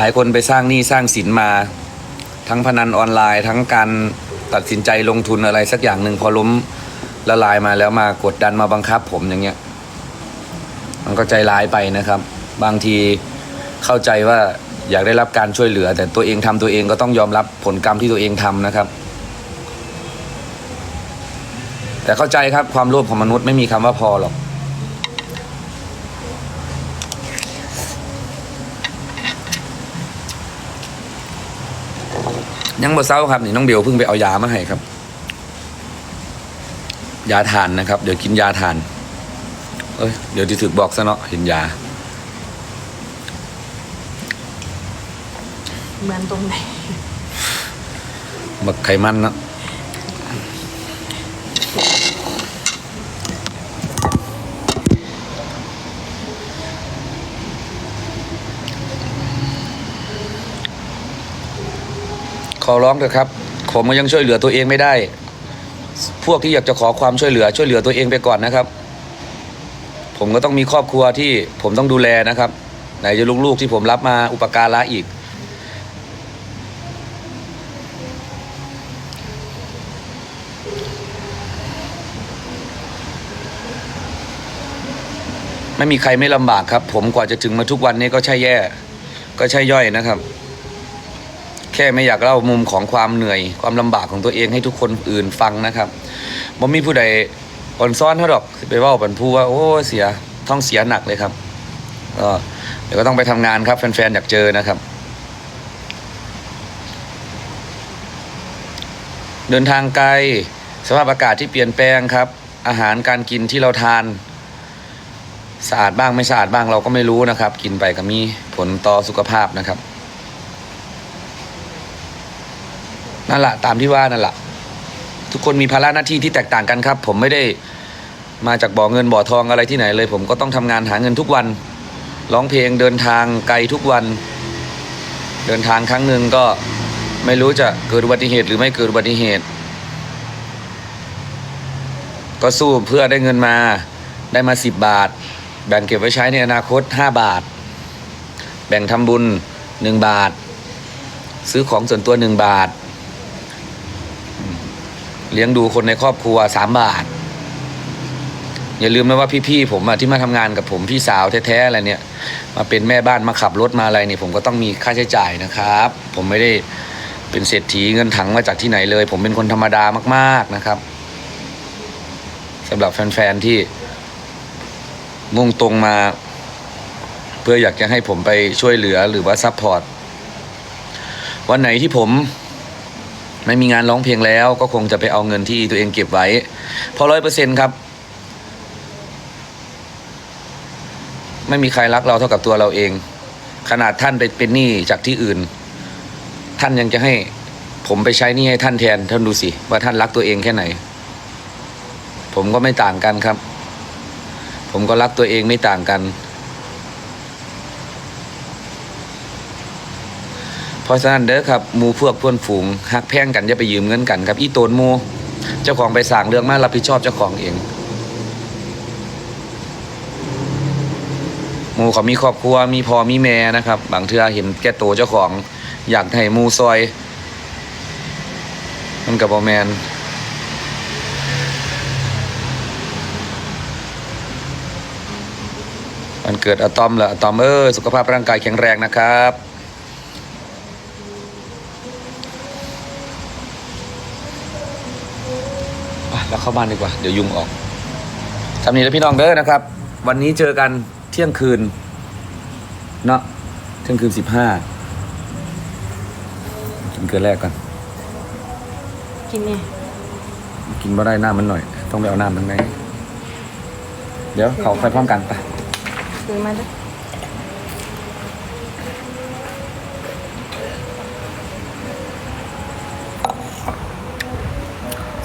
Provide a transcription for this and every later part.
หลายคนไปสร้างหนี้สร้างสินมา ทั้งพนันออนไลน์ ทั้งการตัดสินใจลงทุนอะไรสักอย่างหนึ่งพอล้มละลายมาแล้วมากดดันมาบังคับผมอย่างเงี้ย มันก็ใจร้ายไปนะครับ บางทีเข้าใจว่าอยากได้รับการช่วยเหลือ แต่ตัวเองทำตัวเองก็ต้องยอมรับผลกรรมที่ตัวเองทำนะครับ แต่เข้าใจครับความโลภของมนุษย์ไม่มีคำว่าพอหรอก ยังบ่เศร้าครับนี่น้องเบลเพิ่งไปเอายามาให้ครับ ยาทานนะครับ เดี๋ยวกินยาทาน เอ้ยเดี๋ยวที่ถึกบอกซะเนาะเห็นยา เหมือนตรงไหนบักไขมันเนาะ อร้องเถอะครับ ผมก็ยังช่วยเหลือตัวเองไม่ได้ พวกที่อยากจะขอความช่วยเหลือ ช่วยเหลือตัวเองไปก่อนนะครับ ผมก็ต้องมีครอบครัวที่ผมต้องดูแลนะครับไหนจะลูกๆที่ผมรับมาอุปการะอีก ไม่มีใครไม่ลำบากครับ ผมกว่าจะถึงมาทุกวันนี้ก็ใช่แย่ ก็ใช่ย่อยนะครับ ค่ไม่อยากเล่ามุมของความเหนื่อย ความลำบากของตัวเองให้ทุกคนอื่นฟังนะครับบ่มีผู้ใดอ่อนซ้อนเท่าดอกไปว่าบันพูว่าโอ้เสียท้องเสียหนักเลยครับก็เดี๋ยวก็ต้องไปทำงานครับแฟนๆอยากเจอนะครับ เดินทางไกลสภาพอากาศที่เปลี่ยนแปลงครับ อาหารการกินที่เราทานสะอาดบ้างไม่สะอาดบ้างเราก็ไม่รู้นะครับ กินไปก็มีผลต่อสุขภาพนะครับ นั่นแหละตามที่ว่านั่นแหละทุกคนมีภาระหน้าที่ที่แตกต่างกันครับ ผมไม่ได้มาจากบ่อเงินบ่อทองอะไรที่ไหนเลย ผมก็ต้องทำงานหาเงินทุกวันร้องเพลงเดินทางไกลทุกวัน เดินทางครั้งหนึ่งก็ไม่รู้จะเกิดอุบัติเหตุหรือไม่เกิดอุบัติเหตุ ก็สู้เพื่อได้เงินมาได้มาสิบบาท แบ่งเก็บไว้ใช้ในอนาคตห้าบาท แบ่งทำบุญหนึ่งบาท ซื้อของส่วนตัวหนึ่งบาท เลี้ยงดูคนในครอบครัวสามบาท อย่าลืมนะว่าพี่ๆผมอะที่มาทำงานกับผมพี่สาวแท้ๆอะไรเนี่ย มาเป็นแม่บ้านมาขับรถมาอะไรเนี่ยผมก็ต้องมีค่าใช้จ่ายนะครับ ผมไม่ได้เป็นเศรษฐีเงินถังมาจากที่ไหนเลย ผมเป็นคนธรรมดามาก ๆนะครับสำหรับแฟนๆที่มุ่งตรงมา เพื่ออยากจะให้ผมไปช่วยเหลือหรือว่าซัพพอร์ตวันไหนที่ผม ไม่มีงานร้องเพลงแล้ว ก็คงจะไปเอาเงินที่ตัวเองเก็บไว้ พอร้อยเปอร์เซ็นครับ ไม่มีใครรักเราเท่ากับตัวเราเอง ขนาดท่านไปเป็นหนี้จากที่อื่น ท่านยังจะให้ผมไปใช้หนี้ให้ท่านแทน ท่านดูสิว่าท่านรักตัวเองแค่ไหน ผมก็ไม่ต่างกันครับ ผมก็รักตัวเองไม่ต่างกัน เพราะฉะนั้นเด้อครับหมูพวกเพื่อนฝูงหักแพงกันอย่าไปยืมเงินกันครับ อีโตนหมูเจ้าของไปสั่งเรื่องมารับผิดชอบเจ้าของเองหมูเขามีครอบครัวมีพ่อมีแม่นะครับ บางเทื่อเห็นแก่โตเจ้าของ อยากให้หมูซอย มันกับบอแมนวันเกิดอะตอมเหรออะตอมเออสุขภาพร่างกายแข็งแรงนะครับ แล้วเข้าบ้านดีกว่า เดี๋ยวยุงออกสำนีและพี่น้องเด้อนะครับ วันนี้เจอกันเที่ยงคืน เนาะเที่ยงคืนสิบห้ากินเกลือแรกก่อน กินเนี่ยกินบ่ได้น้ำมันหน่อย ต้องไปเอาน้ำทางไหนเดี๋ยวเขาไปพร้อมกันไป ซื้อมาด้วย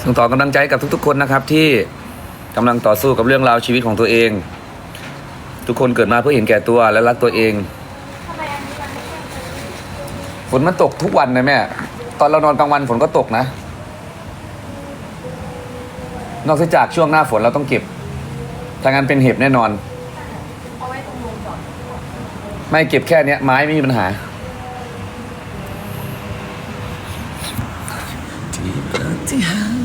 ส่งต่อกำลังใจกับทุก ๆ คนนะครับ ที่กำลังต่อสู้กับเรื่องราวชีวิตของตัวเอง ทุกคนเกิดมาเพื่อเห็นแก่ตัวและรักตัวเองฝนมันตกทุกวันนะแม่ตอนเรานอนกลางวันฝนก็ตกนะ นอกจากช่วงหน้าฝนเราต้องเก็บถ้างั้นเป็นเห็บแน่นอน ไม่เก็บแค่เนี้ย ไม้ไม่มีปัญหาที่ปฏิหาร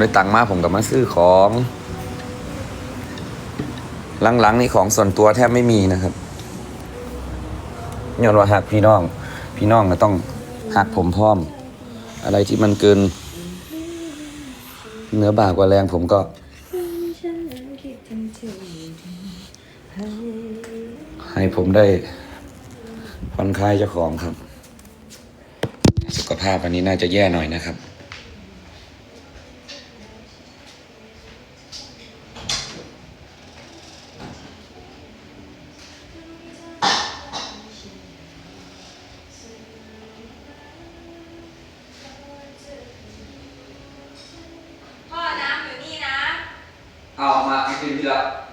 ได้ตังค์มาผมก็มาซื้อของหลังๆนี่ของส่วนตัวแทบไม่มีนะครับย้อนว่าหักพี่น้อง พี่น้องก็ต้องหักผมพร้อม อะไรที่มันเกินเนื้อบากกว่าแรงผมก็ให้ผมได้ผ่อนคลายเจ้าของครับ สุขภาพอันนี้น่าจะแย่หน่อยนะครับ พ่อน้ำอยู่นี่นะ เอา มาใ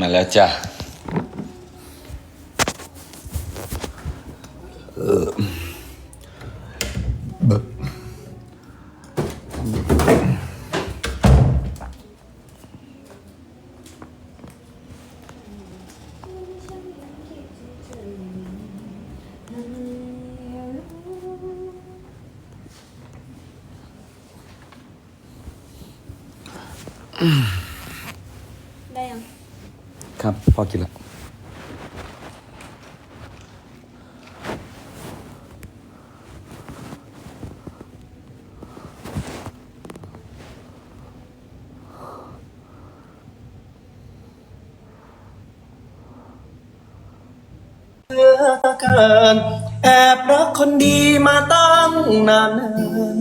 มาแล้วจ้ะเออ嗯ได้ยัง ครับ พอกินแล้วเหลือเกินแอบรักคนดีมาตั้งนานเนิน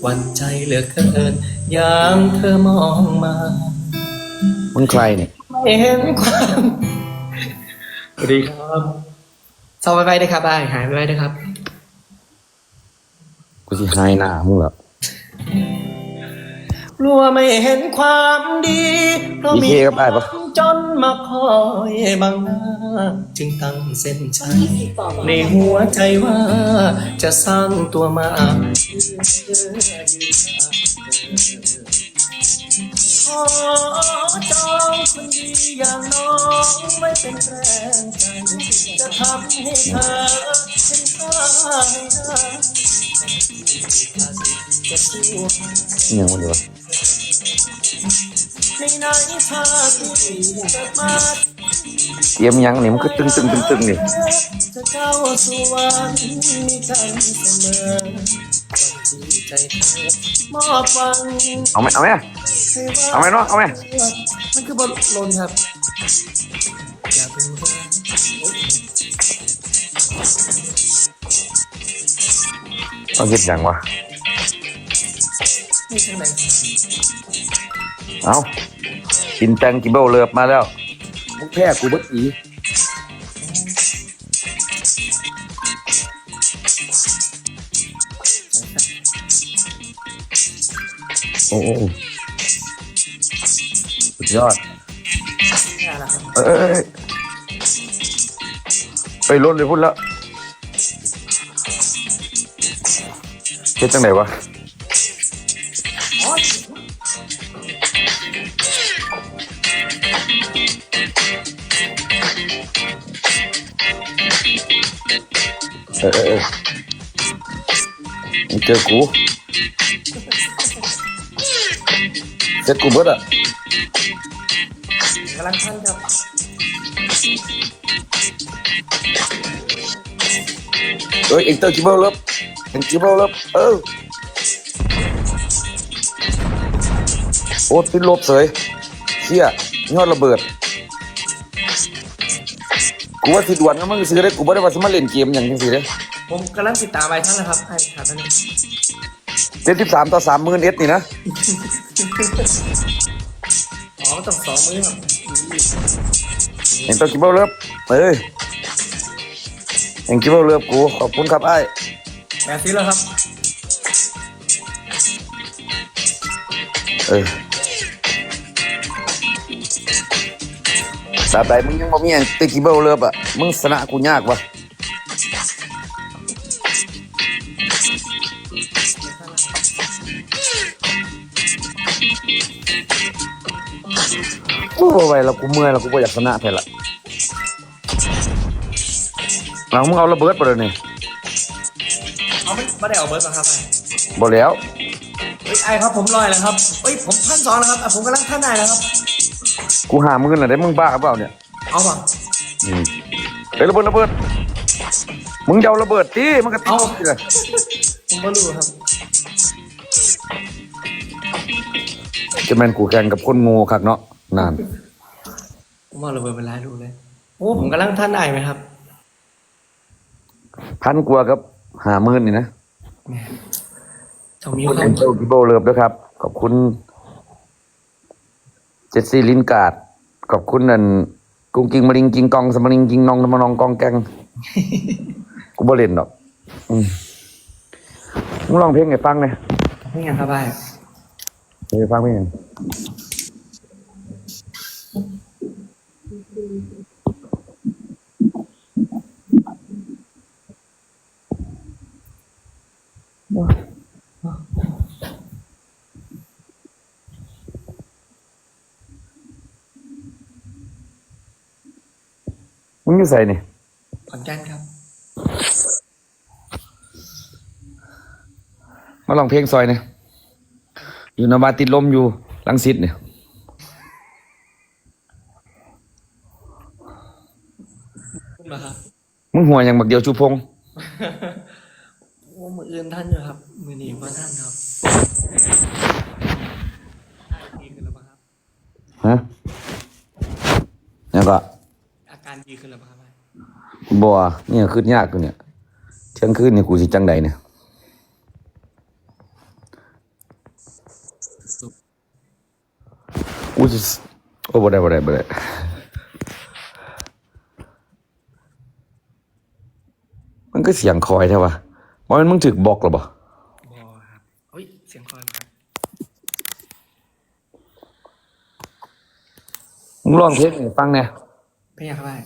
หวันใจเหลือเกินยามเธอมองมา มึงใครเนี่ย ไม่เห็นความสวัสดีครับสบายไปได้ครับได้หายไปได้ครับ กูสิหายหน้ามึงเหรอกลัวไม่เห็นความดีเพราะมีมีเคกับไอ้ปะจนมาคอยบังหน้า จึงตั้งเส้นชัยในหัวใจว่า จะสร้างตัวมาขอ จองคนดีอย่างน้องไว้เป็นแรงใจจะทำให้เธอเป็นข้าให้ได้จะสู้อิหยังมันอยู่วะในไหนชาติเกิดมาเตรียมยังนี่มันก็ตึงตึงตึงตึงนี่จะก้าสู่วันมีใจเสมอเอาไหมเอาไหม เอาไหมเนาะเอาไหมมันคือบทลนครับอย่าเป็นเรื่องต้องคิดหยังวะไม่ใช่ไหนเอากินแตงกิเบิลเลิฟมาแล้วมึงแพ้กูเบิดอีโอ้ โอ้โอ้สุดยอดนี่แหละครับเอ้ยเอ้ยเอ้ยไปรถเลยพุ่นแล้วเฮ็ดจังไหนวะเออเออเออมึงเจอกูเซ็ตกูเบิดอะ กำลังทันครับเอ้ยเอ็งเตอร์กิเบิลเลิฟเอ็งกิเบิลเลิฟเออโอ้ติดลบเสยเชี่ยยอดระเบิด กูว่าสิดวนก็มึงซื้อได้กูไม่ได้ว่าสมาเล่นเกมอย่างจังสิเด้ผมกำลังติดตามไปท่านนะครับให้ถามท่านงเจ็ดสิบสามต่อสามหมื่นเอสนี่นะ อ๋อต้องสองมือครับ เห็นตัวกิบเบิลเลิฟเอ้ยเห็นกิบเบิลเลิฟกูขอบคุณครับไอ้แปดสิบแล้วครับ เออตราบใดมึงยังบ่มีอันตัวกิบเบิลเลิฟอะ มึงชนะกูยากวะ ไหวแล้วกูเมื่อยแล้วกูบ่อยากชนะแท้ละหลังมึงเอาระเบิดไปเลยนี่เอาไม่ไม่ได้เอาเบอร์ป่ะครับไอ้บ่แล้วเฮ้ยไอ้ครับผมลอยแล้วครับเฮ้ยผมพันสองแล้วครับอะผมกำลังท่านได้แล้วครับ กูหามึงน่ะได้มึงบ้าเปล่าเนี่ยเอาป่ะอืมเฮ้ยระเบิดระเบิดมึงจะเอาระเบิดดิมันก็ติดเอาเลยผมไม่รู้ครับจะแม่นกูแข่งกับคนงูคักเนาะ นานผมว่าระเบิดเป็นไรรู้เลย โอ้ ผมกำลังท่านได้ไหมครับ พันกว่ากับหาหมื่นนี่นะแหม่ต้องมีคุณควาเอ็มนเจลกิโบเลิฟด้วยครับ ขอบคุณ เจสซี่ลินการ์ด ขอบคุณนั่นกุ้งกิงมาริงกิงกองสมาริงกิงนองนมานองกองแกงกูบ่เล่นดอกอืมมึงลองเพลงให้ฟังหน่อยนี่ไงครับไอ้ให้ฟังเพลง มึงอยู่ใส่นี่ขอนแก่นครับ มาลองเพลงซอยเนี่ยอยู่นวาติดลมอยู่ลังสิตเนี่ย คุณเหรอครับ มึง หัวอย่างบักเดียวชูพงโอ้มืออื่นท่านอยู่ครับ มือหนีมาท่านครับดีขึ้นแล้วปะครับ ฮะแล้วก็อาการดีขึ้นแล้วปะครับไอ้บัวเนี่ยคืนยากกูเนี่ย เที่ยงคืนเนี่ยกูสิจังใดเนี่ยกูจะโอ้บ่ได้บ่ได้บ่ได้ มันก็เสียงคอยใช่ปะว่ามันมึงถึกบอกหรอบ่บอครับเฮ้ย เสียงคอยมาครับมึงลองเพลงให้ฟังเนี่ยเป็นยังครับไอ้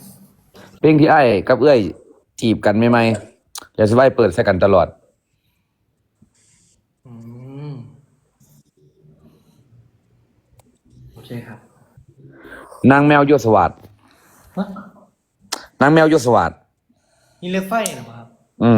เพลงที่ไอ้ายกับเอ้ยจีบกันใหม่ๆแล้วสิไว้เปิดใส่กันตลอด อืมโอเคครับนางแมวโยศวาดฮะนางแมวโยศวาดนี่เลือกไฟเหรอครับ อื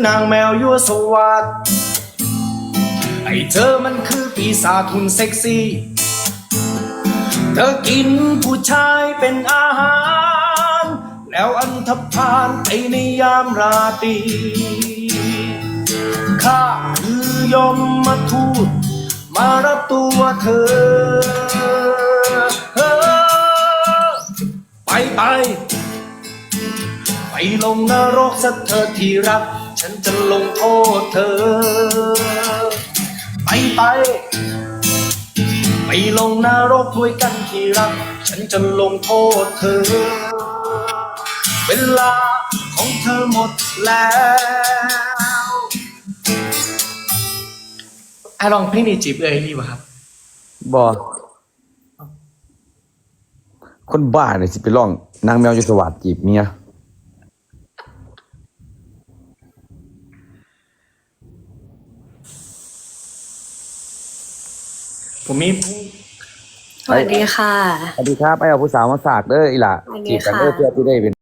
อนคือนางแมวยั่วสวัสดไอเธอมันคือปีศาจทุนเซ็กซี่ เธอกินผู้ชายเป็นอาหาร แล้วอันธพาลไปในยามราตรีข้าคือยมมาทูตมารับตัวเธอ ไปไปไปลงนรกสักเธอที่รัก ฉันจะลงโทษเธอ ไปไปไปลงนรกด้วยกันที่รัก ฉันจะลงโทษเธอ เวลาของเธอหมดแล้วไอ้ลองเพลงนี้จีบเอ้ยดีป่ะครับบอคนบ้าเนี่ยสิไปร้อง นางแมวโยศวาดจีบเมีย ผมมีเพลงสวัสดีค่ะ สวัสดีครับไอ้เอาผู้สาวมาสากเด้ออีหล่ะสวัสดีจีบกันค่ะ เด้อเพื่อที่ได้เป็น